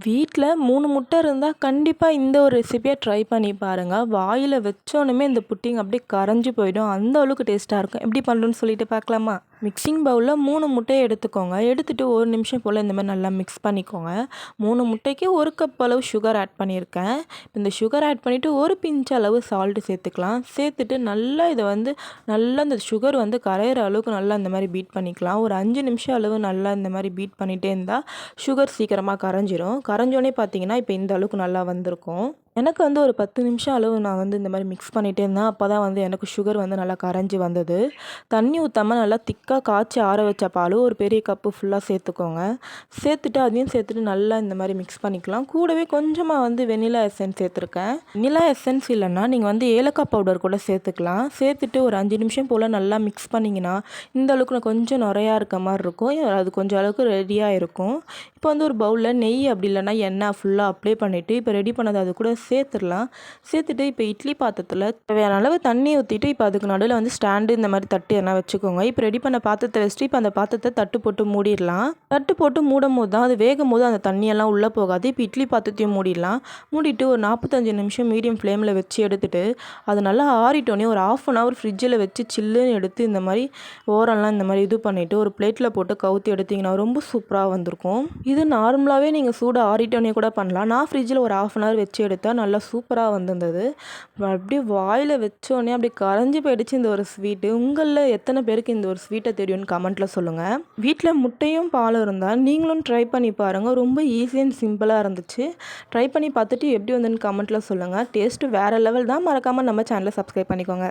வீட்டில் மூணு முட்டை இருந்தால் கண்டிப்பாக இந்த ஒரு ரெசிபியை ட்ரை பண்ணி பாருங்கள் வாயில் வச்சோன்னுமே இந்த புட்டிங் அப்படியே கரைஞ்சி போயிடும். அந்த அளவுக்கு டேஸ்ட்டாக இருக்கும். எப்படி பண்ணுறோன்னு சொல்லிட்டு பார்க்கலாமா? மிக்சிங் பவுலில் மூணு முட்டையை எடுத்துக்கோங்க. எடுத்துகிட்டு ஒரு நிமிஷம் போல் இந்த மாதிரி நல்லா மிக்ஸ் பண்ணிக்கோங்க. மூணு முட்டைக்கு ஒரு கப் அளவு சுகர் ஆட் பண்ணியிருக்கேன். இந்த சுகர் ஆட் பண்ணிவிட்டு ஒரு பிஞ்ச் அளவு சால்ட்டு சேர்த்துக்கலாம். சேர்த்துட்டு நல்லா இதை வந்து நல்லா இந்த சுகர் வந்து கரையிற அளவுக்கு நல்லா இந்த மாதிரி பீட் பண்ணிக்கலாம். ஒரு அஞ்சு நிமிஷம் அளவு நல்லா இந்த மாதிரி பீட் பண்ணிகிட்டே இருந்தால் சுகர் சீக்கிரமாக கரைஞ்சிரும். கரைஞ்சோடனே பார்த்தீங்கன்னா இப்போ இந்த அளவுக்கு நல்லா வந்திருக்கும். எனக்கு வந்து ஒரு பத்து நிமிஷம் அளவு நான் வந்து இந்த மாதிரி மிக்ஸ் பண்ணிகிட்டே இருந்தேன். அப்போ தான் வந்து எனக்கு சுகர் வந்து நல்லா கரைஞ்சி வந்தது. தண்ணி ஊற்றாமல் நல்லா திக்காக காய்ச்சி ஆற வச்ச பால் ஒரு பெரிய கப்பு ஃபுல்லாக சேர்த்துக்கோங்க. சேர்த்துட்டு அதையும் சேர்த்துட்டு நல்லா இந்த மாதிரி மிக்ஸ் பண்ணிக்கலாம். கூடவே கொஞ்சமாக வந்து வெனிலா எசன்ஸ் சேர்த்துருக்கேன். வெனிலா எசன்ஸ் இல்லைன்னா நீங்கள் வந்து ஏலக்காய் பவுடர் கூட சேர்த்துக்கலாம். சேர்த்துட்டு ஒரு அஞ்சு நிமிஷம் போல் நல்லா மிக்ஸ் பண்ணிங்கன்னா இந்த அளவுக்கு கொஞ்சம் நிறையா இருக்க மாதிரி இருக்கும். அது கொஞ்சம் அளவுக்கு ரெடியாக இருக்கும். இப்போ வந்து ஒரு பவுலில் நெய் அப்படி இல்லைன்னா எண்ணெய் ஃபுல்லாக அப்ளை பண்ணிவிட்டு இப்போ ரெடி பண்ணது அது கூட சேர்த்துடலாம். சேர்த்துட்டு இப்போ இட்லி பாத்திரத்தில் தேவையான அளவு தண்ணி ஊற்றிட்டு இப்போ அதுக்கு நடுவில் வந்து ஸ்டாண்டு இந்த மாதிரி தட்டு என்ன வச்சுக்கோங்க. இப்போ ரெடி பண்ண பாத்திரத்தை வச்சுட்டு இப்போ அந்த பாத்திரத்தை தட்டு போட்டு மூடிடலாம். தட்டு போட்டு மூடும் போது தான் அது வேகும் போது அந்த தண்ணியெல்லாம் உள்ளே போகாது. இப்போ இட்லி பாத்திரத்தையும் மூடிடலாம். மூடிட்டு ஒரு நாற்பத்தஞ்சு நிமிஷம் மீடியம் ஃப்ளேமில் வச்சு எடுத்துட்டு அது நல்லா ஆறிட்டோன்னே ஒரு ஆஃப் அன் ஹவர் ஃப்ரிட்ஜில் வச்சு சில்லுன்னு எடுத்து இந்த மாதிரி ஓரெல்லாம் இந்த மாதிரி இது பண்ணிவிட்டு ஒரு பிளேட்டில் போட்டு கவுத்து எடுத்திங்கன்னா ரொம்ப சூப்பராக வந்திருக்கும். இது நார்மலாகவே நீங்கள் சூடு ஆறிட்டோன்னே கூட பண்ணலாம். நான் ஃப்ரிட்ஜில் ஒரு ஆஃப் அன் ஹவர் வச்சு எடுத்தேன் நல்லா சூப்பராக வந்திருந்தது. அப்படியே வாயில் வச்சோடனே அப்படியே கரைஞ்சி போயிடுச்சு இந்த ஒரு ஸ்வீட்டு உங்களில் எத்தனை பேருக்கு இந்த ஒரு ஸ்வீட்டை தெரியும்னு கமெண்ட்டில் சொல்லுங்கள் வீட்டில் முட்டையும் பாலும் இருந்தால் நீங்களும் ட்ரை பண்ணி பாருங்கள் ரொம்ப ஈஸி அண்ட் சிம்பிளாக இருந்துச்சு. ட்ரை பண்ணி பார்த்துட்டு எப்படி வந்துன்னு கமெண்ட்டில் சொல்லுங்கள் டேஸ்ட்டு வேறு லெவல் தான். மறக்காமல் நம்ம சேனலை சப்ஸ்கிரைப் பண்ணிக்கோங்க.